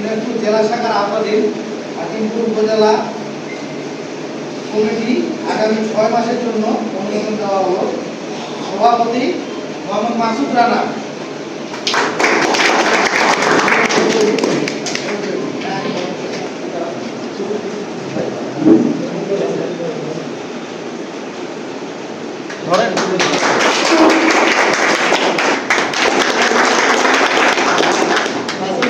দিনাজপুর জেলা শাখার আওতাধীন হাকিমপুর উপজেলা কমিটি আগামী ছয় মাসের জন্য অনুমোদন দেওয়া হলো। সভাপতি মোহাম্মদ মাসুদ রানা। ধরেন আসিফ ভাই,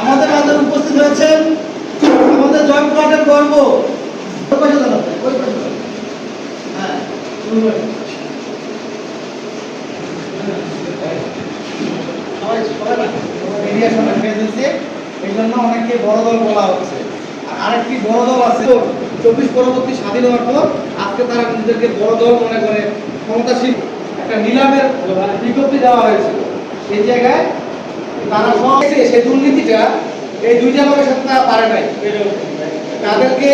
আমাদের মাঝে উপস্থিত হয়েছেন। আমাদের গর্ব। হ্যাঁ, সামনে ফেস দিচ্ছে, এই জন্য অনেককে বড় দল বলা হচ্ছে আর আরেকটি বড় দল আছে চব্বিশ পরবর্তী স্বাধীন হওয়ার পর আজকে তারা নিজেদেরকে বড় দল মনে করে ক্ষমতাসীন একটা নিলামের বিজ্ঞপ্তি দেওয়া হয়েছিল। সেই জায়গায় তারা সব সেই দুর্নীতিটা এই দুইটা সাথে তারা পারে নাই। তাদেরকে